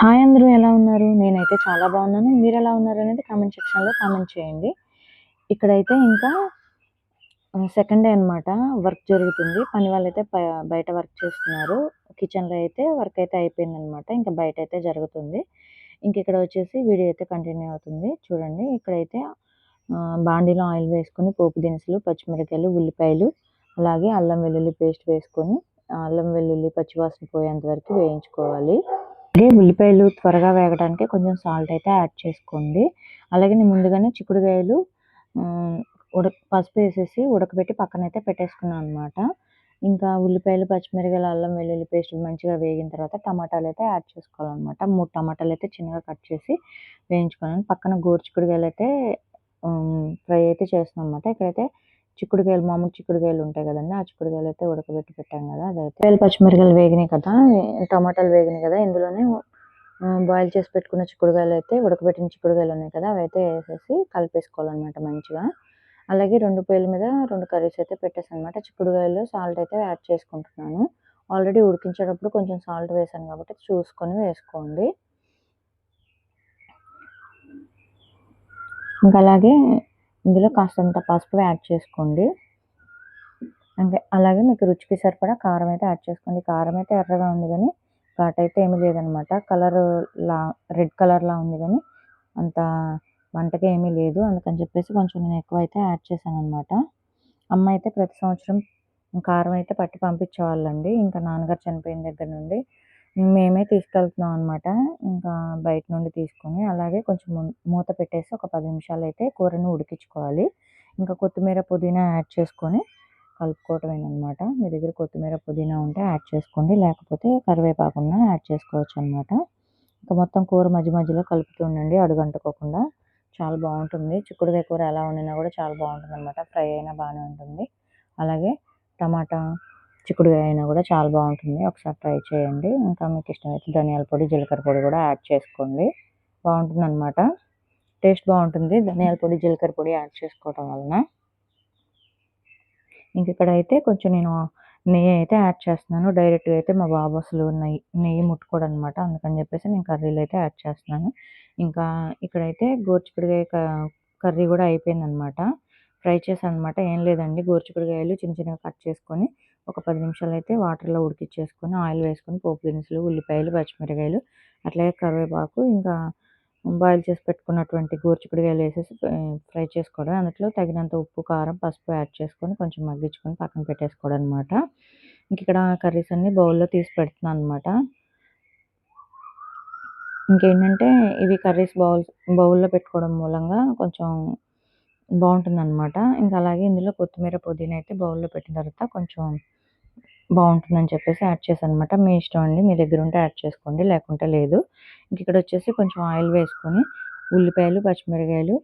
Hi అందరూ ఎలా ఉన్నారు? నేనైతే చాలా బాగున్నాను. మీరు ఎలా ఉన్నారు అనేది కామెంట్ సెక్షన్లో కామెంట్ చేయండి. ఇక్కడైతే ఇంకా సెకండ్ డే అనమాట వర్క్ జరుగుతుంది. పని వాళ్ళైతే ప- బయట వర్క్ చేస్తున్నారు. కిచెన్లో అయితే వర్క్ అయితే అయిపోయింది అనమాట ఇంకా బయట అయితే జరుగుతుంది. ఇంక ఇక్కడ వచ్చేసి వీడియో అయితే కంటిన్యూ అవుతుంది. చూడండి ఇక్కడైతే బాండీలో ఆయిల్ వేసుకొని పోపు దినుసులు పచ్చిమిరకాయలు ఉల్లిపాయలు అలాగే అల్లం వెల్లుల్లి పేస్ట్ వేసుకొని అల్లం వెల్లుల్లి పచ్చివాసన పోయేంత వరకు వేయించుకోవాలి. అలాగే ఉల్లిపాయలు త్వరగా వేగడానికి కొంచెం సాల్ట్ అయితే యాడ్ చేసుకోండి. అలాగే నేను ముందుగానే చిక్కుడుకాయలు ఉడక పసుపు వేసేసి ఉడకబెట్టి పక్కన అయితే పెట్టేసుకున్నాను అనమాట ఇంకా ఉల్లిపాయలు పచ్చిమిరకాయలు అల్లం వెల్లుల్లి పేస్ట్ మంచిగా వేగిన తర్వాత టమాటాలు అయితే యాడ్ చేసుకోవాలన్నమాట. మూడు టమాటాలు అయితే చిన్నగా కట్ చేసి వేయించుకున్నాను. పక్కన గోరు చిక్కుడుకాయలు అయితే ఫ్రై అయితే చేస్తున్నాం అనమాట ఇక్కడైతే చిక్కుడుకాయలు మామూలు చిక్కుడుకాయలు ఉంటాయి కదండి. ఆ చిక్కుడుకాయలు అయితే ఉడకబెట్టి పెట్టాం కదా. అదైతే వేలు పచ్చిమిరకాయలు వేగినాయి కదా. టమాటాలు వేగినాయి కదా. ఇందులోనే బాయిల్ చేసి పెట్టుకున్న చిక్కుడుకాయలు అయితే ఉడకబెట్టిన చిక్కుడుకాయలు ఉన్నాయి కదా. అవి అయితే వేసేసి కలిపేసుకోవాలన్నమాట మంచిగా. అలాగే రెండు పేల మీద రెండు కర్రీస్ అయితే పెట్టేసాను అనమాట చిక్కుడుకాయలు సాల్ట్ అయితే యాడ్ చేసుకుంటున్నాను. ఆల్రెడీ ఉడికించేటప్పుడు కొంచెం సాల్ట్ వేసాను కాబట్టి చూసుకొని వేసుకోండి. ఇంకా అలాగే ఇందులో కాస్తంత పసుపు యాడ్ చేసుకోండి. అంటే అలాగే మీకు రుచికి సరిపడా కారం అయితే యాడ్ చేసుకోండి. కారం అయితే ఎర్రగా ఉంది కానీ ఘాట్ అయితే ఏమీ లేదనమాట కలర్ లా రెడ్ కలర్లా ఉంది కానీ అంత వంటకి ఏమీ లేదు. అందుకని చెప్పేసి కొంచెం నేను ఎక్కువ అయితే యాడ్ చేశాను అనమాట అమ్మ అయితే ప్రతి సంవత్సరం కారం అయితే పట్టి పంపించేవాళ్ళండి. ఇంకా నాన్నగారు చనిపోయిన దగ్గర నుండి మేమే తీసుకెళ్తున్నాం అనమాట ఇంకా బయట నుండి తీసుకొని అలాగే కొంచెం మూత పెట్టేసి ఒక పది నిమిషాలు అయితే కూరని ఉడికించుకోవాలి. ఇంకా కొత్తిమీర పుదీనా యాడ్ చేసుకొని కలుపుకోవటమేనమాట మీ దగ్గర కొత్తిమీర పుదీనా ఉంటే యాడ్ చేసుకోండి. లేకపోతే కరివేపాకున్నా యాడ్ చేసుకోవచ్చు అనమాట ఇంకా మొత్తం కూర మధ్య మధ్యలో కలుపుతూ ఉండండి. అడుగంటుకోకుండా చాలా బాగుంటుంది. చిక్కుడుకాయ కూర ఎలా వండినా కూడా చాలా బాగుంటుంది అనమాట ఫ్రై అయినా బాగానే ఉంటుంది. అలాగే టమాటా చిక్కుడుగా అయినా కూడా చాలా బాగుంటుంది. ఒకసారి ట్రై చేయండి. ఇంకా మీకు ఇష్టమైతే ధనియాల పొడి జీలకర్ర పొడి కూడా యాడ్ చేసుకోండి. బాగుంటుంది అనమాట టేస్ట్ బాగుంటుంది. ధనియాల పొడి జీలకర్ర పొడి యాడ్ చేసుకోవటం వలన. ఇంక ఇక్కడ అయితే కొంచెం నేను నెయ్యి అయితే యాడ్ చేస్తున్నాను. డైరెక్ట్గా అయితే మా బాబు అసలు నెయ్యి నెయ్యి ముట్టుకోడు అనమాట అందుకని చెప్పేసి నేను కర్రీలు అయితే యాడ్ చేస్తున్నాను. ఇంకా ఇక్కడైతే గోరుచిక్కుడుకాయ కర్రీ కూడా అయిపోయిందనమాట ఫ్రై చేశాను అనమాట ఏం లేదండి. గోరుచిక్కుడుకాయలు చిన్న చిన్నగా కట్ చేసుకొని ఒక పది నిమిషాలు అయితే వాటర్లో ఉడికిచ్చేసుకొని ఆయిల్ వేసుకొని పోపు దినుసులు ఉల్లిపాయలు పచ్చిమిరకాయలు అట్లాగే కరివేపాకు ఇంకా బాయిల్ చేసి పెట్టుకున్నటువంటి గోరుచిక్కుడుకాయలు వేసేసి ఫ్రై చేసుకోవడం. అందులో తగినంత ఉప్పు కారం పసుపు యాడ్ చేసుకొని కొంచెం మగ్గించుకొని పక్కన పెట్టేసుకోవడం అనమాట ఇంక ఇక్కడ కర్రీస్ అన్ని బౌల్లో తీసి పెడుతున్నాను అనమాట ఇంకేంటంటే ఇవి కర్రీస్ బౌల్ బౌల్లో పెట్టుకోవడం మూలంగా కొంచెం బాగుంటుంది అనమాట ఇంకా అలాగే ఇందులో కొత్తిమీర పుదీనా అయితే బౌల్లో పెట్టిన తర్వాత కొంచెం బాగుంటుందని చెప్పేసి యాడ్ చేశాను అనమాట మీ ఇష్టం అండి. మీ దగ్గర ఉంటే యాడ్ చేసుకోండి. లేకుంటే లేదు. ఇంక ఇక్కడ వచ్చేసి కొంచెం ఆయిల్ వేసుకొని ఉల్లిపాయలు పచ్చిమిరకాయలు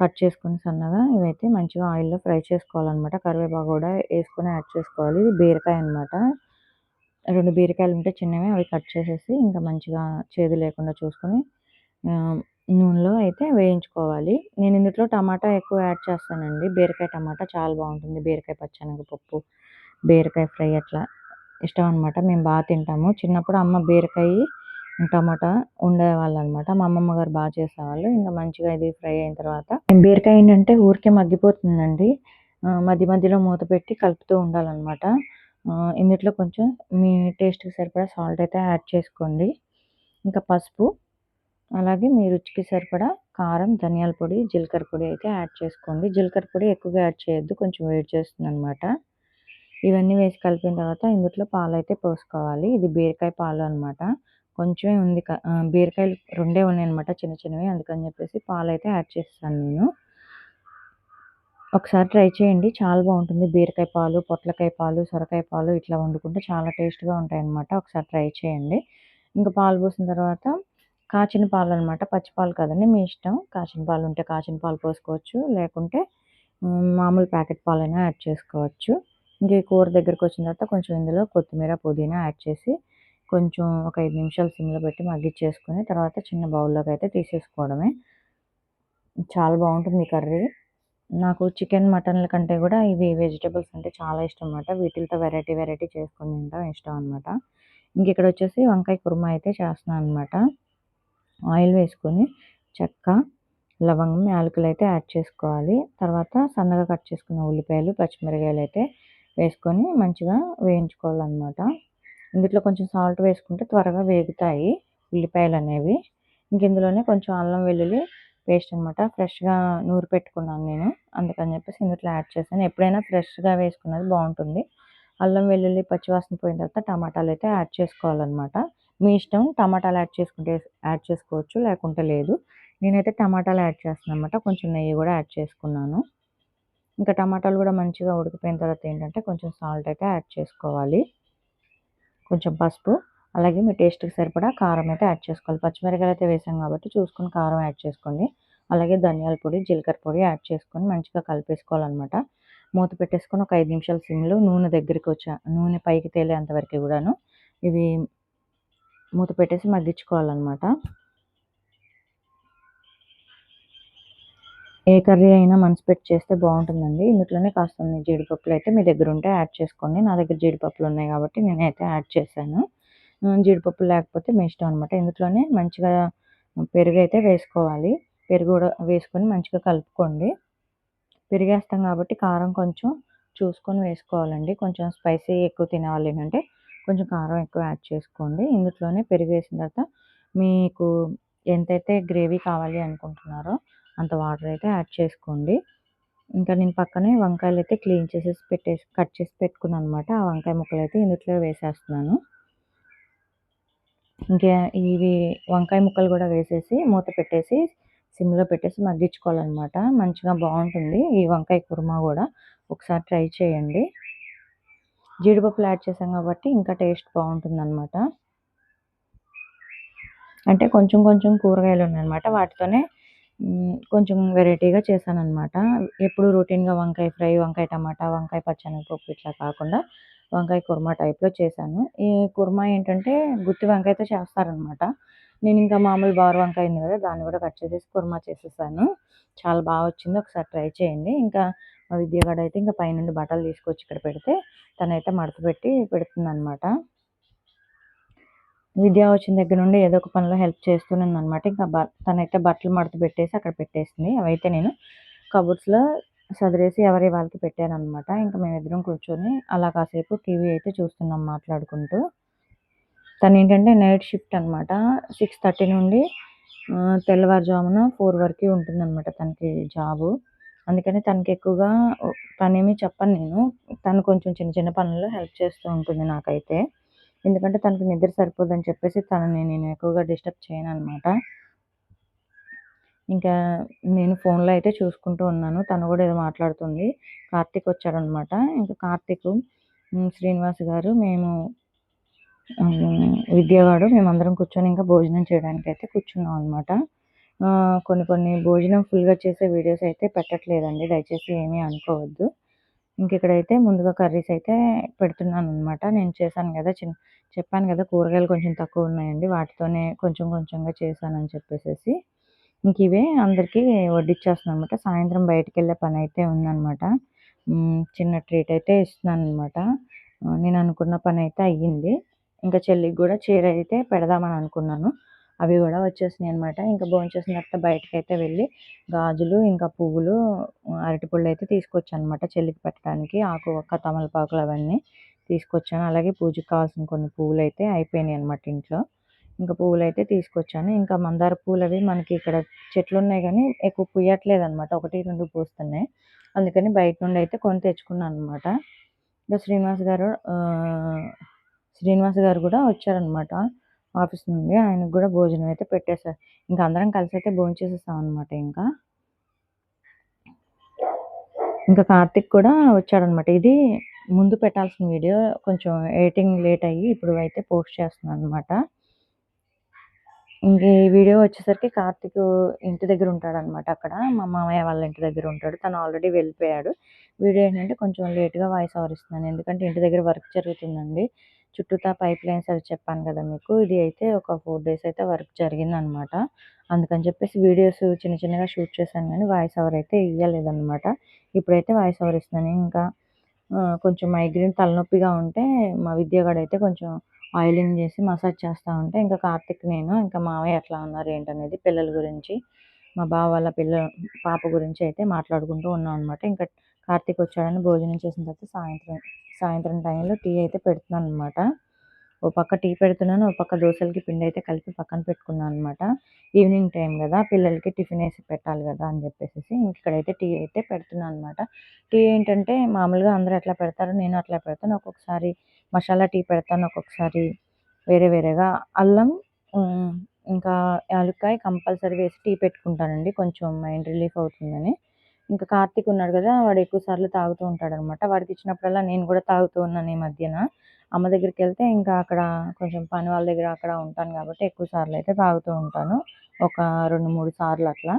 కట్ చేసుకుని సన్నగా ఇవైతే మంచిగా ఆయిల్లో ఫ్రై చేసుకోవాలన్నమాట. కరివేపాకు కూడా వేసుకొని యాడ్ చేసుకోవాలి. ఇది బీరకాయ అనమాట రెండు బీరకాయలు ఉంటే చిన్నవి అవి కట్ చేసేసి ఇంకా మంచిగా చేదు లేకుండా చూసుకొని నూనెలో అయితే వేయించుకోవాలి. నేను ఇందులో టమాటా ఎక్కువ యాడ్ చేస్తానండి. బీరకాయ టమాటా చాలా బాగుంటుంది. బీరకాయ పచ్చనగపప్పు బీరకాయ ఫ్రై అట్లా ఇష్టం అనమాట మేము బాగా తింటాము. చిన్నప్పుడు అమ్మ బీరకాయ టమాటా ఉండేవాళ్ళు అనమాట మా అమ్మమ్మ గారు బాగా చేసేవాళ్ళు. ఇంకా మంచిగా ఇది ఫ్రై అయిన తర్వాత బీరకాయ ఏంటంటే ఊరికే మగ్గిపోతుందండి. మధ్య మధ్యలో మూత పెట్టి కలుపుతూ ఉండాలన్నమాట. ఇందులో కొంచెం మీ టేస్ట్కి సరిపడా సాల్ట్ అయితే యాడ్ చేసుకోండి. ఇంకా పసుపు అలాగే మీ రుచికి సరిపడా కారం ధనియాల పొడి జీలకర్ర పొడి అయితే యాడ్ చేసుకోండి. జీలకర్ర పొడి ఎక్కువగా యాడ్ చేయొద్దు. కొంచెం వేడి చేస్తుంది అనమాట ఇవన్నీ వేసి కలిపిన తర్వాత ఇందులో పాలు అయితే పోసుకోవాలి. ఇది బీరకాయ పాలు అనమాట కొంచెమే ఉంది బీరకాయలు రెండే ఉన్నాయి అనమాట చిన్న చిన్నవి. అందుకని చెప్పేసి పాలు అయితే యాడ్ చేస్తాను నేను. ఒకసారి ట్రై చేయండి. చాలా బాగుంటుంది. బీరకాయ పాలు పొట్లకాయ పాలు సొరకాయ పాలు ఇట్లా వండుకుంటే చాలా టేస్ట్గా ఉంటాయి అన్నమాట ఒకసారి ట్రై చేయండి. ఇంకా పాలు పోసిన తర్వాత కాచిన పాలు అనమాట పచ్చి పాలు కదండి మీ ఇష్టం. కాచిన పాలు ఉంటే కాచిన పాలు పోసుకోవచ్చు. లేకుంటే మామూలు ప్యాకెట్ పాలైనా యాడ్ చేసుకోవచ్చు. ఇంక ఈ కూర దగ్గరికి వచ్చిన తర్వాత కొంచెం ఇందులో కొత్తిమీర పుదీనా యాడ్ చేసి కొంచెం ఒక ఐదు నిమిషాలు సిమ్లో పెట్టి మగ్గిచ్చేసుకుని తర్వాత చిన్న బౌల్లోకి అయితే తీసేసుకోవడమే. చాలా బాగుంటుంది ఈ కర్రీ. నాకు చికెన్ మటన్ల కంటే కూడా ఇవి వెజిటేబుల్స్ అంటే చాలా ఇష్టం అనమాట వీటితో వెరైటీ వెరైటీ చేసుకుని తింటాం ఇష్టం అనమాట ఇంక ఇక్కడ వచ్చేసి వంకాయ కుర్మా అయితే చేస్తున్నాను అనమాట ఆయిల్ వేసుకొని చెక్క లవంగం యాలకులు అయితే యాడ్ చేసుకోవాలి. తర్వాత సన్నగా కట్ చేసుకున్న ఉల్లిపాయలు పచ్చిమిరకాయలు అయితే వేసుకొని మంచిగా వేయించుకోవాలన్నమాట. ఇందులో కొంచెం సాల్ట్ వేసుకుంటే త్వరగా వేగుతాయి ఉల్లిపాయలు అనేవి. ఇంక ఇందులోనే కొంచెం అల్లం వెల్లుల్లి పేస్ట్ అనమాట ఫ్రెష్గా నూరు పెట్టుకున్నాను నేను. అందుకని చెప్పేసి ఇందులో యాడ్ చేశాను. ఎప్పుడైనా ఫ్రెష్గా వేసుకున్నది బాగుంటుంది. అల్లం వెల్లుల్లి పచ్చివాసన పోయిన తర్వాత టమాటాలు అయితే యాడ్ చేసుకోవాలన్నమాట. మీ ఇష్టం టమాటాలు యాడ్ చేసుకుంటే యాడ్ చేసుకోవచ్చు లేకుంటే లేదు. నేనైతే టమాటాలు యాడ్ చేస్తున్నాను అనమాట కొంచెం నెయ్యి కూడా యాడ్ చేసుకున్నాను. ఇంకా టమాటాలు కూడా మంచిగా ఉడికిపోయిన తర్వాత ఏంటంటే కొంచెం సాల్ట్ అయితే యాడ్ చేసుకోవాలి. కొంచెం పసుపు అలాగే మీ టేస్ట్కి సరిపడా కారం అయితే యాడ్ చేసుకోవాలి. పచ్చిమిరకాయలు అయితే వేసాం కాబట్టి చూసుకొని కారం యాడ్ చేసుకోండి. అలాగే ధనియాల పొడి జీలకర్ర పొడి యాడ్ చేసుకొని మంచిగా కలిపేసుకోవాలన్నమాట. మూత పెట్టేసుకొని ఒక ఐదు నిమిషాల సిమ్లో నూనె దగ్గరికి వచ్చా నూనె పైకి తేలేంత వరకు కూడాను ఇవి మూత పెట్టేసి మగ్గించుకోవాలన్నమాట. ఏ కర్రీ అయినా మనసు పెట్టి చేస్తే బాగుంటుందండి. ఇందులోనే కాస్త జీడిపప్పులు అయితే మీ దగ్గర ఉంటే యాడ్ చేసుకోండి. నా దగ్గర జీడిపప్పులు ఉన్నాయి కాబట్టి నేనైతే యాడ్ చేశాను. జీడిపప్పు లేకపోతే మీ ఇష్టం అనమాట ఇందులోనే మంచిగా పెరుగు అయితే వేసుకోవాలి. పెరుగు కూడా వేసుకొని మంచిగా కలుపుకోండి. పెరిగేస్తాం కాబట్టి కారం కొంచెం చూసుకొని వేసుకోవాలండి. కొంచెం స్పైసీ ఎక్కువ తినేవాళ్ళు ఏంటంటే కొంచెం కారం ఎక్కువ యాడ్ చేసుకోండి. ఇందులోనే పెరుగు వేసిన తర్వాత మీకు ఎంతైతే గ్రేవీ కావాలి అనుకుంటున్నారో అంత వాటర్ అయితే యాడ్ చేసుకోండి. ఇంకా నేను పక్కనే వంకాయలు అయితే క్లీన్ చేసేసి పెట్టేసి కట్ చేసి పెట్టుకున్నాను అనమాట. ఆ వంకాయ ముక్కలు అయితే ఇందులో వేసేస్తున్నాను. ఇంకా ఇవి వంకాయ ముక్కలు కూడా వేసేసి మూత పెట్టేసి సిమ్లో పెట్టేసి మగ్గించుకోవాలన్నమాట. మంచిగా బాగుంటుంది. ఈ వంకాయ కుర్మా కూడా ఒకసారి ట్రై చేయండి. జీడిపప్పులు యాడ్ చేసాం కాబట్టి ఇంకా టేస్ట్ బాగుంటుంది అనమాట అంటే కొంచెం కొంచెం కూరగాయలు ఉన్నాయన్నమాట. వాటితోనే కొంచెం వెరైటీగా చేశానమాట ఎప్పుడు రొటీన్గా వంకాయ ఫ్రై వంకాయ టమాటా వంకాయ పచ్చనగపప్పు ఇట్లా కాకుండా వంకాయ కుర్మా టైప్లో చేశాను. ఈ కుర్మా ఏంటంటే గుత్తి వంకాయతో చేస్తారనమాట నేను ఇంకా మామూలు బారు వంకాయ ఉంది కదా దాన్ని కూడా కట్ చేసేసి కుర్మా చేసేసాను. చాలా బాగా వచ్చింది ఒకసారి ట్రై చేయండి. ఇంకా మా విద్యగాడు అయితే ఇంకా పైనుండి బట్టలు తీసుకొచ్చి ఇక్కడ పెడితే తనైతే మడత పెట్టి పెడుతుంది అనమాట విద్య వచ్చిన దగ్గర నుండి ఏదో ఒక పనిలో హెల్ప్ చేస్తున్నాను అనమాట ఇంకా బ తనైతే బట్టలు మడత పెట్టేసి అక్కడ పెట్టేసింది. అవైతే నేను కబుర్స్లో సదిరేసి ఎవరి వాళ్ళకి పెట్టాను అనమాట ఇంకా మేమిద్దరం కూర్చొని అలా కాసేపు టీవీ అయితే చూస్తున్నాం మాట్లాడుకుంటూ. తను ఏంటంటే నైట్ షిఫ్ట్ అనమాట సిక్స్ థర్టీ నుండి తెల్లవారుజామున ఫోర్ వరకు ఉంటుందన్నమాట తనకి జాబు. అందుకని తనకి ఎక్కువగా పనేమి చెప్పను నేను. తను కొంచెం చిన్న చిన్న పనుల్లో హెల్ప్ చేస్తూ ఉంటుంది నాకైతే. ఎందుకంటే తనకు నిద్ర సరిపోదని చెప్పేసి తనని నేను ఎక్కువగా డిస్టర్బ్ చేయను అనమాట ఇంకా నేను ఫోన్లో అయితే చూసుకుంటూ ఉన్నాను. తను కూడా ఏదో మాట్లాడుతుంది. కార్తీక్ వచ్చాడనమాట ఇంకా కార్తీక్ శ్రీనివాస్ గారు మేము విద్యవాడు మేమందరం కూర్చొని ఇంకా భోజనం చేయడానికి అయితే కూర్చున్నాం అనమాట కొన్ని కొన్ని భోజనం ఫుల్గా చేసే వీడియోస్ అయితే పెట్టట్లేదండి. దయచేసి ఏమీ అనుకోవద్దు. ఇంక ఇక్కడైతే ముందుగా కర్రీస్ అయితే పెడుతున్నాను అనమాట నేను చేశాను కదా చిన్న చెప్పాను కదా కూరగాయలు కొంచెం తక్కువ ఉన్నాయండి వాటితోనే కొంచెం కొంచెంగా చేశానని చెప్పేసి ఇంక ఇవే అందరికీ వడ్డిచ్చేస్తున్నాను అనమాట సాయంత్రం బయటికి వెళ్ళే పని అయితే ఉందన్నమాట చిన్న ట్రీట్ అయితే ఇస్తున్నాను అనమాట నేను అనుకున్న పని అయితే అయ్యింది. ఇంకా చెల్లికి కూడా చీర అయితే పెడదామని అనుకున్నాను. అవి కూడా వచ్చేసినాయి అనమాట ఇంకా భోంచేసిన తర్వాత బయటకు అయితే వెళ్ళి గాజులు ఇంకా పువ్వులు అరటిపళ్ళు అయితే తీసుకొచ్చాను అనమాట చెల్లికి పెట్టడానికి. ఆకు ఒక్క తమలపాకులు అవన్నీ తీసుకొచ్చాను. అలాగే పూజకు కావాల్సిన కొన్ని పువ్వులు అయితే అయిపోయినాయి అనమాట ఇంట్లో. ఇంకా పువ్వులు అయితే తీసుకొచ్చాను. ఇంకా మందార పూలు అవి మనకి ఇక్కడ చెట్లు ఉన్నాయి కానీ ఎక్కువ పుయ్యట్లేదు అనమాట ఒకటి రెండు పూస్తున్నాయి. అందుకని బయట నుండి అయితే కొని తెచ్చుకున్నాను అనమాట ఇంకా శ్రీనివాస్ గారు శ్రీనివాస్ గారు కూడా వచ్చారనమాట ఆఫీస్ నుండి ఆయనకు కూడా భోజనం అయితే పెట్టేశారు. ఇంకా అందరం కలిసి అయితే భోజనం చేసేస్తాం అనమాట ఇంకా. ఇంకా కార్తిక్ కూడా వచ్చాడనమాట ఇది ముందు పెట్టాల్సిన వీడియో కొంచెం ఎడిటింగ్ లేట్ అయ్యి ఇప్పుడు అయితే పోస్ట్ చేస్తున్నాను అనమాట ఇంక ఈ వీడియో వచ్చేసరికి కార్తిక్ ఇంటి దగ్గర ఉంటాడనమాట అక్కడ. మా మామయ్య వాళ్ళ ఇంటి దగ్గర ఉంటాడు. తను ఆల్రెడీ వెళ్ళిపోయాడు. వీడియో ఏంటంటే కొంచెం లేట్గా వాయిస్ ఓవర్ ఇస్తున్నాను. ఎందుకంటే ఇంటి దగ్గర వర్క్ జరుగుతుందండి. చుట్టూతా పైప్ లైన్స్ అవి చెప్పాను కదా మీకు. ఇది అయితే ఒక ఫోర్ డేస్ అయితే వర్క్ జరిగిందనమాట. అందుకని చెప్పేసి వీడియోస్ చిన్న చిన్నగా షూట్ చేశాను కానీ వాయిస్ ఓవర్ అయితే ఇవ్వలేదన్నమాట ఇప్పుడైతే వాయిస్ ఓవర్ ఇస్తున్నాను. ఇంకా కొంచెం మైగ్రేన్ తలనొప్పిగా ఉంటే మా విద్యగాడు అయితే కొంచెం ఆయిలింగ్ చేసి మసాజ్ చేస్తూ ఉంటే ఇంకా కార్తిక్ నేను ఇంకా మావయ్య ఎట్లా ఉన్నారు ఏంటనేది పిల్లల గురించి మా బావ వాళ్ళ పిల్ల పాప గురించి అయితే మాట్లాడుకుంటూ ఉన్నాం అనమాట ఇంకా కార్తీక్ వచ్చాడని భోజనం చేసిన తర్వాత సాయంత్రం సాయంత్రం టైంలో టీ అయితే పెడుతున్నాను అనమాట ఓ పక్క టీ పెడుతున్నాను ఓ పక్క దోశలకి పిండి అయితే కలిపి పక్కన పెట్టుకున్నాను అనమాట ఈవినింగ్ టైం కదా పిల్లలకి టిఫిన్ వేసి పెట్టాలి కదా అని చెప్పేసి ఇక్కడైతే టీ అయితే పెడుతున్నాను అనమాట టీ ఏంటంటే మామూలుగా అందరూ ఎట్లా పెడతారు నేను అట్లా పెడతాను. ఒక్కొక్కసారి మసాలా టీ పెడతాను ఒక్కొక్కసారి వేరే వేరేగా. అల్లం ఇంకా యాలుక్కాయ కంపల్సరీ వేసి టీ పెట్టుకుంటానండి. కొంచెం మైండ్ రిలీఫ్ అవుతుందని. ఇంకా కార్తీక్ ఉన్నాడు కదా వాడు ఎక్కువ సార్లు తాగుతూ ఉంటాడు అనమాట వాడికి ఇచ్చినప్పుడల్లా నేను కూడా తాగుతూ ఉన్నాను ఈ మధ్యన. అమ్మ దగ్గరికి వెళ్తే ఇంకా అక్కడ కొంచెం పని వాళ్ళ దగ్గర అక్కడ ఉంటాను కాబట్టి ఎక్కువ సార్లు అయితే తాగుతూ ఉంటాను. ఒక రెండు మూడు సార్లు అట్లా.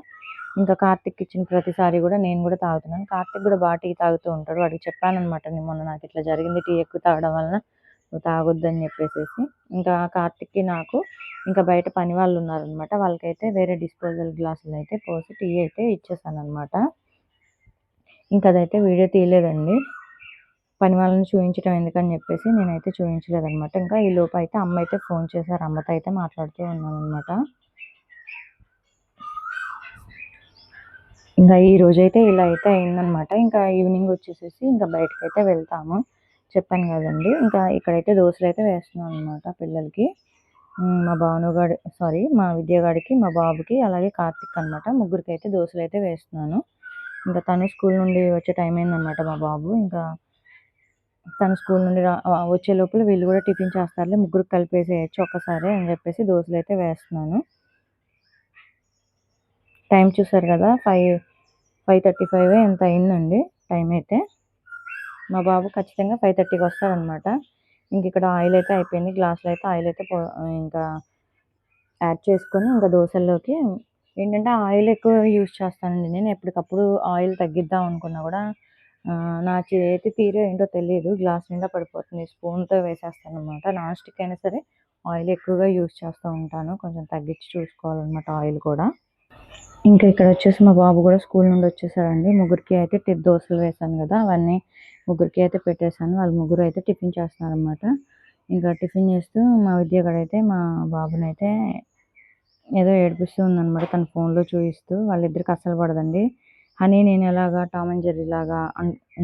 ఇంకా కార్తిక్ ఇచ్చిన ప్రతిసారి కూడా నేను కూడా తాగుతున్నాను. కార్తిక్ కూడా బాగా టీ తాగుతూ ఉంటాడు. వాడికి చెప్పాను అనమాట నేను మొన్న నాకు ఇట్లా జరిగింది టీ ఎక్కువ తాగడం వలన నువ్వు తాగొద్దని చెప్పేసి ఇంకా కార్తిక్కి నాకు ఇంకా బయట పని వాళ్ళు ఉన్నారనమాట వాళ్ళకైతే వేరే డిస్పోజల్ గ్లాసులు అయితే పోసి టీ అయితే ఇచ్చేసాను అనమాట ఇంకా అదైతే వీడియో తీయలేదండి. పని వాళ్ళని చూపించడం ఎందుకని చెప్పేసి నేనైతే చూపించలేదనమాట ఇంకా ఈ లోపు అయితే అమ్మ అయితే ఫోన్ చేశారు. అమ్మతో అయితే మాట్లాడుతూ ఉన్నాను అనమాట ఇంకా ఈ రోజైతే ఇలా అయితే అయిందనమాట ఇంకా ఈవినింగ్ వచ్చేసేసి ఇంకా బయటకైతే వెళ్తాము. చెప్పాను కదండి. ఇంకా ఇక్కడైతే దోశలు అయితే వేస్తున్నాను అనమాట పిల్లలకి. మా భానుగాడి సారీ మా విద్యగాడికి మా బాబుకి అలాగే కార్తిక్ అనమాట ముగ్గురికి అయితే దోశలు అయితే వేస్తున్నాను. ఇంకా తను స్కూల్ నుండి వచ్చే టైం అయిందనమాట మా బాబు. ఇంకా తను స్కూల్ నుండి రా వచ్చే లోపల వీళ్ళు కూడా టిఫిన్ చేస్తారులే ముగ్గురు కలిపేసేయచ్చు ఒక్కసారి అని చెప్పేసి దోశలు అయితే వేస్తున్నాను. టైం చూసారు కదా ఫైవ్ ఫైవ్ థర్టీ ఫైవ్ ఎంత అయిందండి టైం అయితే. మా బాబు ఖచ్చితంగా ఫైవ్ థర్టీకి వస్తాడనమాట ఇంక ఇక్కడ ఆయిల్ అయితే అయిపోయింది గ్లాసులో అయితే ఆయిల్ అయితే ఇంకా యాడ్ చేసుకొని ఇంకా దోశల్లోకి ఏంటంటే ఆయిల్ ఎక్కువ యూజ్ చేస్తానండి నేను. ఎప్పటికప్పుడు ఆయిల్ తగ్గిద్దాం అనుకున్నా కూడా నా చేతి తీరు ఏంటో తెలియదు గ్లాస్ నిండా పడిపోతుంది. స్పూన్తో వేసేస్తాను అనమాట నాన్ స్టిక్ అయినా సరే ఆయిల్ ఎక్కువగా యూజ్ చేస్తూ ఉంటాను. కొంచెం తగ్గించి చూసుకోవాలన్నమాట ఆయిల్ కూడా. ఇంకా ఇక్కడ వచ్చేసి మా బాబు కూడా స్కూల్ నుండి వచ్చేసాడండి. ముగ్గురికి అయితే టిప్ దోశలు వేసాను కదా అవన్నీ ముగ్గురికి అయితే పెట్టేశాను. వాళ్ళు ముగ్గురు అయితే టిఫిన్ చేస్తున్నారు అనమాట ఇంకా టిఫిన్ చేస్తూ మా విద్యగాడు అయితే మా బాబునైతే ఏదో ఏడిపిస్తూ ఉందన్నమాట తన ఫోన్లో చూపిస్తూ వాళ్ళిద్దరికి అస్సలు పడదండి. హనీ నేను ఎలాగా టామ్ అండ్ జెర్రీ లాగా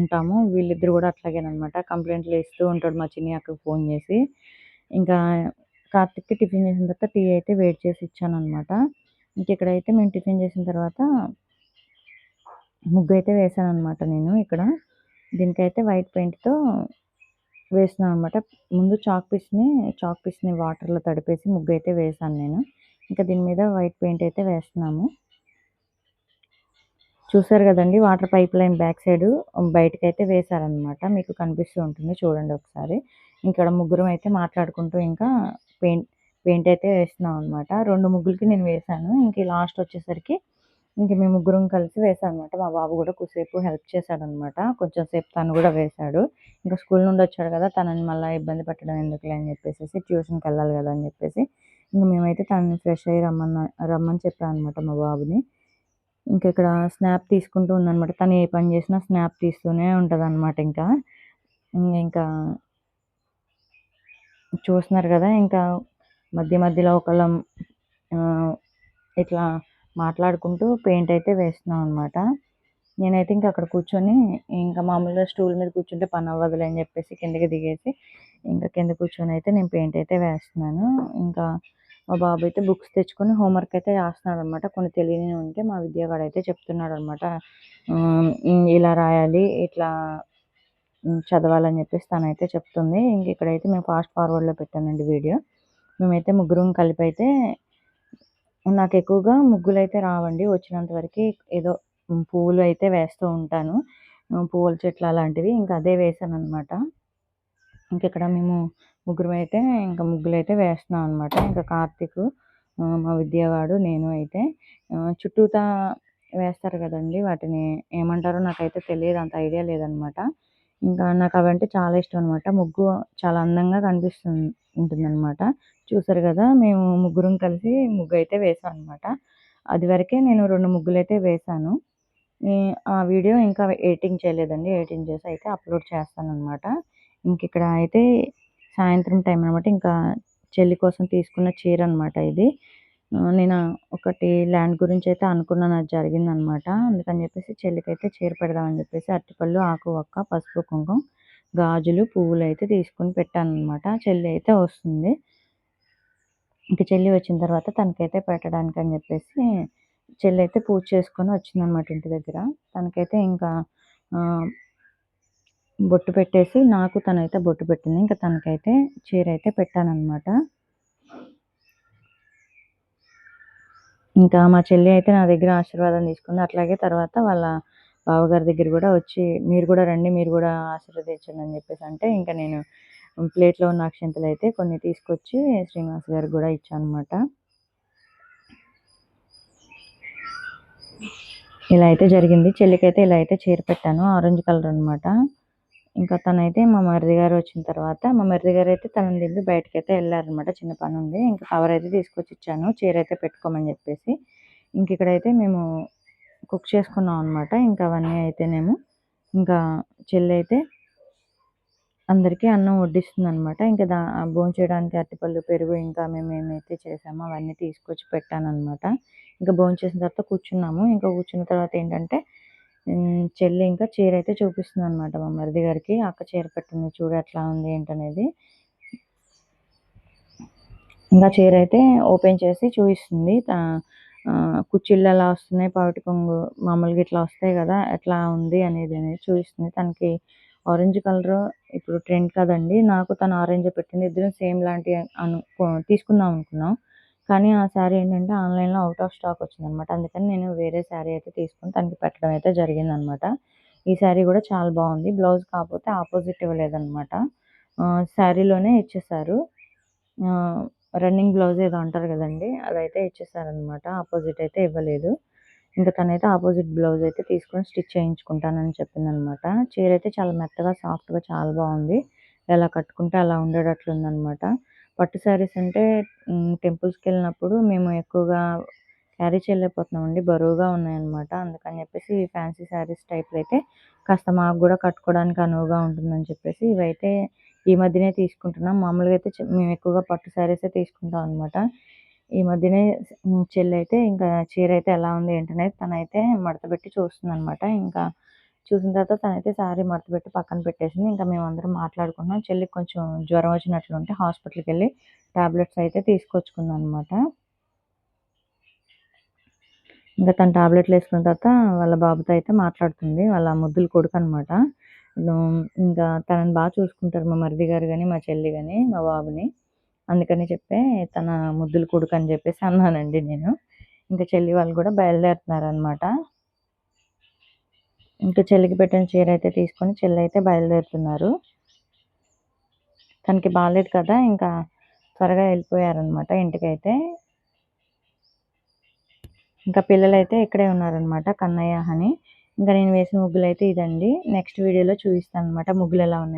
ఉంటాము వీళ్ళిద్దరు కూడా అట్లాగేనమాట కంప్లైంట్లు ఇస్తూ ఉంటాడు మా చిన్ని అక్కకు ఫోన్ చేసి. ఇంకా కార్తిక్కి టిఫిన్ చేసిన తర్వాత టీ అయితే వెయిట్ చేసి ఇచ్చాను అనమాట ఇంక ఇక్కడైతే మేము టిఫిన్ చేసిన తర్వాత ముగ్గు అయితే వేసాను అనమాట నేను ఇక్కడ. దీనికైతే వైట్ పెయింట్తో వేసినాను అనమాట ముందు చాక్ పీస్ని చాక్ పీస్ని వాటర్లో తడిపేసి ముగ్గు అయితే వేసాను నేను. ఇంకా దీని మీద వైట్ పెయింట్ అయితే వేస్తున్నాము. చూసారు కదండి water pipeline back side బయటకు అయితే వేశారనమాట మీకు కనిపిస్తూ ఉంటుంది చూడండి ఒకసారి. ఇక్కడ ముగ్గురం అయితే మాట్లాడుకుంటూ ఇంకా పెయింట్ పెయింట్ అయితే వేస్తున్నాం అనమాట రెండు ముగ్గులకి నేను వేశాను. ఇంక లాస్ట్ వచ్చేసరికి ఇంక మేము ముగ్గురం కలిసి వేసాం అనమాట మా బాబు కూడా కొద్దిసేపు హెల్ప్ చేశాడనమాట కొంచెం సేపు తను కూడా వేశాడు. ఇంకా స్కూల్ నుండి వచ్చాడు కదా తనని మళ్ళీ ఇబ్బంది పెట్టడం ఎందుకులే అని చెప్పేసి ట్యూషన్కి వెళ్ళాలి కదా అని చెప్పేసి ఇంక మేమైతే తనని ఫ్రెష్ అయ్యి రమ్మన్న రమ్మని చెప్పాను అనమాట మా బాబుని. ఇంక ఇక్కడ స్నాప్ తీసుకుంటూ ఉందనమాట తను ఏ పని చేసినా స్నాప్ తీస్తూనే ఉంటుంది అనమాట ఇంకా ఇంకా చూస్తున్నారు కదా ఇంకా మధ్య మధ్యలో ఒకళ్ళ ఇట్లా మాట్లాడుకుంటూ పెయింట్ అయితే వేస్తున్నాం అనమాట నేనైతే ఇంకా అక్కడ కూర్చొని ఇంకా మామూలుగా స్టూల్ మీద కూర్చుంటే పని అవ్వదులే అని చెప్పేసి కిందకి దిగేసి ఇంకా కింద కూర్చొని అయితే నేను పెయింట్ అయితే వేస్తున్నాను. ఇంకా మా బాబు అయితే బుక్స్ తెచ్చుకొని హోంవర్క్ అయితే చేస్తున్నాడు అనమాట కొన్ని తెలియని ఉంటే మా విద్యాగాడు అయితే చెప్తున్నాడు అనమాట ఇలా రాయాలి ఇట్లా చదవాలని చెప్పేసి తనైతే చెప్తుంది. ఇంక ఇక్కడైతే మేము ఫాస్ట్ ఫార్వర్డ్లో పెట్టానండి వీడియో. మేమైతే ముగ్గురం కలిపి అయితే నాకు ఎక్కువగా ముగ్గులు అయితే రావండి. వచ్చినంత వరకు ఏదో పువ్వులు అయితే వేస్తూ ఉంటాను. పువ్వుల చెట్లు అలాంటివి. ఇంకా అదే వేసాను అనమాట ఇక్కడ మేము ముగ్గురం అయితే ఇంకా ముగ్గులు అయితే వేస్తున్నాం అనమాట ఇంకా కార్తీక్ మా విద్యావాడు నేను అయితే చుట్టూతా వేస్తారు కదండి వాటిని. ఏమంటారో నాకైతే తెలియదు అంత ఐడియా లేదనమాట ఇంకా నాకు అవంటే చాలా ఇష్టం అనమాట ముగ్గు చాలా అందంగా కనిపిస్తుంది ఉంటుందన్నమాట. చూసారు కదా మేము ముగ్గురం కలిసి ముగ్గు అయితే వేసాం అనమాట అది వరకే నేను రెండు ముగ్గులు అయితే వేసాను ఆ వీడియో ఇంకా ఎడిటింగ్ చేయలేదండి. ఎడిటింగ్ చేసి అయితే అప్లోడ్ చేస్తాను అనమాట ఇంక ఇక్కడ అయితే సాయంత్రం టైం అనమాట. ఇంకా చెల్లి కోసం తీసుకున్న చీర అనమాట ఇది. నేను ఒకటి ల్యాండ్ గురించి అయితే అనుకున్నాను. అది జరిగిందనమాట. అందుకని చెప్పేసి చెల్లికైతే చీర పెడదామని చెప్పేసి అరటిపళ్ళు, ఆకు వక్క, పసుపు, కుంకుమ, గాజులు, పువ్వులు అయితే తీసుకొని పెట్టాననమాట. చెల్లి అయితే వస్తుంది. ఇంక చెల్లి వచ్చిన తర్వాత తనకైతే పెట్టడానికి అని చెప్పేసి చెల్లి అయితే పూజ చేసుకొని వచ్చిందనమాట ఇంటి దగ్గర. తనకైతే ఇంకా బొట్టు పెట్టేసి నాకు తనైతే బొట్టు పెట్టింది. ఇంకా తనకైతే చీర అయితే పెట్టానమాట ఇంకా మా చెల్లి అయితే నా దగ్గర ఆశీర్వాదం తీసుకుంది. అట్లాగే తర్వాత వాళ్ళ బావగారి దగ్గర కూడా వచ్చి మీరు కూడా రండి. మీరు కూడా ఆశీర్వదించండి అని చెప్పేసి అంటే ఇంకా నేను ప్లేట్‌లో ఉన్న అక్షింతలైతే కొన్ని తీసుకొచ్చి శ్రీనివాస్ గారికి కూడా ఇచ్చాను అనమాట ఇలా అయితే జరిగింది. చెల్లికైతే ఇలా అయితే చీర పెట్టాను. ఆరెంజ్ కలర్ అనమాట. ఇంకా తనైతే మా మరిది గారు వచ్చిన తర్వాత మా మరిది గారు అయితే తనని దింపి అయితే వెళ్ళారనమాట చిన్న పనుంది. ఇంకా కవర్ అయితే తీసుకొచ్చి ఇచ్చాను. చీర అయితే పెట్టుకోమని చెప్పేసి. ఇంక ఇక్కడైతే మేము కుక్ చేసుకున్నాం అనమాట. ఇంకా అవన్నీ అయితేనేమో ఇంకా చెల్లి అయితే అందరికీ అన్నం వడ్డిస్తుందనమాట. ఇంకా దా భోంచేయడానికి అరటిపళ్ళు, పెరుగు ఇంకా మేము ఏమైతే చేసామో అవన్నీ తీసుకొచ్చి పెట్టాననమాట. ఇంకా భోంచేసిన తర్వాత కూర్చున్నాము. ఇంకా కూర్చున్న తర్వాత ఏంటంటే చెల్లి ఇంకా చీర అయితే చూపిస్తుంది అనమాట మా మరిది గారికి. అక్క చీర పెట్టింది చూడు ఎట్లా ఉంది ఏంటనేది. ఇంకా చీర అయితే ఓపెన్ చేసి చూపిస్తుంది కుచ్చిళ్ళు ఎలా వస్తున్నాయి, పవిటి కొంగు మామూలుగా ఇట్లా వస్తాయి కదా ఎట్లా ఉంది అనేది అనేది చూపిస్తుంది తనకి ఆరెంజ్ కలరు ఇప్పుడు ట్రెండ్ కదండీ! నాకు తను ఆరెంజ్ పెట్టింది. ఇద్దరం సేమ్ లాంటి అనుకో తీసుకుందాం అనుకున్నాం. కానీ ఆ శారీ ఏంటంటే ఆన్‌లైన్‌లో అవుట్ ఆఫ్ స్టాక్ వచ్చిందనమాట. అందుకని నేను వేరే శారీ అయితే తీసుకొని తనకి పెట్టడం అయితే జరిగిందనమాట. ఈ శారీ కూడా చాలా బాగుంది బ్లౌజ్ కాకపోతే ఆపోజిట్ ఇవ్వలేదనమాట. శారీలోనే ఇచ్చేశారు. రన్నింగ్ బ్లౌజ్ ఏదో అంటారు కదండి అదైతే ఇచ్చేసారనమాట ఆపోజిట్ అయితే ఇవ్వలేదు. ఇంకా తనైతే ఆపోజిట్ బ్లౌజ్ అయితే తీసుకొని స్టిచ్ చేయించుకుంటానని చెప్పిందనమాట. చీర అయితే చాలా మెత్తగా, సాఫ్ట్‌గా చాలా బాగుంది ఎలా కట్టుకుంటే అలా ఉండేటట్లుందనమాట. పట్టు శారీస్ అంటే టెంపుల్స్కి వెళ్ళినప్పుడు మేము ఎక్కువగా క్యారీ చేయలేకపోతున్నామండి. బరువుగా ఉన్నాయన్నమాట. అందుకని చెప్పేసి ఫ్యాన్సీ శారీస్ టైప్‌లో అయితే కాస్త మాకు కూడా కట్టుకోవడానికి అనువుగా ఉంటుందని చెప్పేసి ఇవైతే ఈ మధ్యనే తీసుకుంటున్నాం. మామూలుగా అయితే మేము ఎక్కువగా పట్టు శారీసే తీసుకుంటాం అనమాట. ఈ మధ్యనే చెల్లి అయితే ఇంకా చీర అయితే ఎలా ఉంది ఏంటనేది తనైతే మడతపెట్టి చూస్తుందనమాట. ఇంకా చూసిన తర్వాత తనైతే శారీ మడతపెట్టి పక్కన పెట్టేసింది. ఇంకా మేమందరం మాట్లాడుకున్నాం చెల్లికి కొంచెం జ్వరం వచ్చినట్లుంటే హాస్పిటల్‌కెళ్ళి టాబ్లెట్స్ అయితే తీసుకొచ్చుకుందనమాట. ఇంకా తను టాబ్లెట్లు వేసుకున్న తర్వాత వాళ్ళ బాబుతో అయితే మాట్లాడుతుంది. వాళ్ళ ముద్దుల కొడుకు అనమాట ఇంకా తనని బాగా చూసుకుంటారు మా మరిది గారు కానీ మా చెల్లి కానీ మా బాబుని. అందుకని చెప్పే తన ముద్దుల కొడుకు అని చెప్పేసి అన్నానండి నేను. ఇంకా చెల్లి వాళ్ళు గూడా బయలుదేరుతున్నారనమాట. ఇంకా చెల్లికి పెట్టిన చీర అయితే తీసుకొని చెల్లి అయితే బయలుదేరుతున్నారు. తనకి బాలేదు కదా! ఇంకా త్వరగా వెళ్ళిపోయారనమాట ఇంటికైతే. ఇంకా పిల్లలైతే ఇక్కడే ఉన్నారనమాట. కన్నయ్య, అని ఇంకా నేను వేసిన ముగ్గులైతే ఇదండి. నెక్స్ట్ వీడియోలో చూపిస్తాను అన్నమాట ముగ్గులు ఎలా ఉన్నాయి